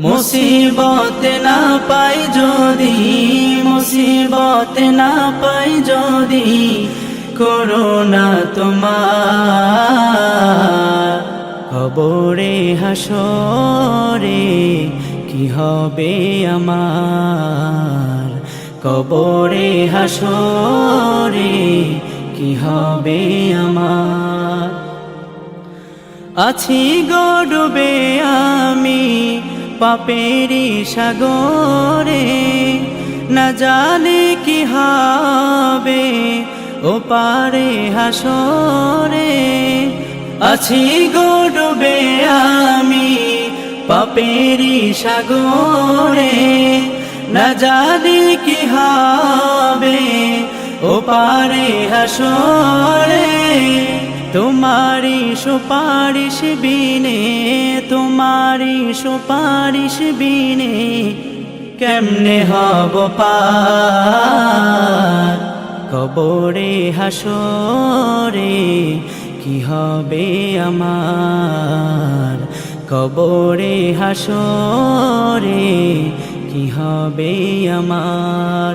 মুসিবত না পাই যদি, মুসিবত না পাই যদি, করোনা তোমার কবরে হাসরে কি হবে আমার? কবরে হাসরে কি হবে আমার? আছি গডবে আমি পাপেরি সাগরে না জানে কি হবে, ও পারে হাসরে। আছি গডবে আমি পাপেরি সাগরে, না জানি কি হবে, ও পারে হাসরে। তোমারি সুপারিশ বিনে তোমারি সুপারিশ বিনে কেমনে হব কবরে হাসরে কি হবে আমার? কবরে হাসরে কি হবে আমার?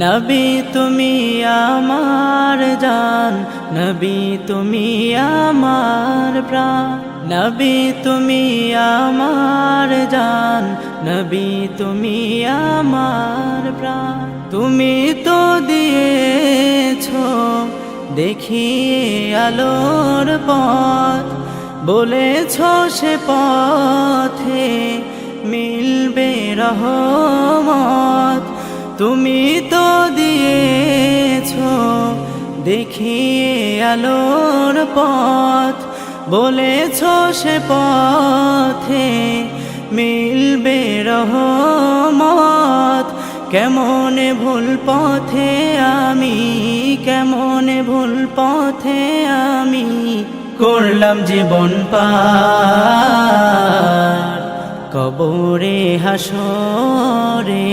নবী তুমি আমার জান, নবী তুমি আমার প্রাণ। নবী তুমি আমার জান, নবী তুমি আমার প্রাণ। তুমি তো দিয়েছ দেখিয়ে আলোর পথ, বলেছ সে পথে মিলবে রহমত। তুমি তো দিয়েছ, দেখিয়ে আলোর পথ। বলেছ সে পথে মিলবে রহমত। কেমন ভুল পথে আমি, কেমন ভুল পথে আমি করলাম জীবন পার। কবরে, হাসরে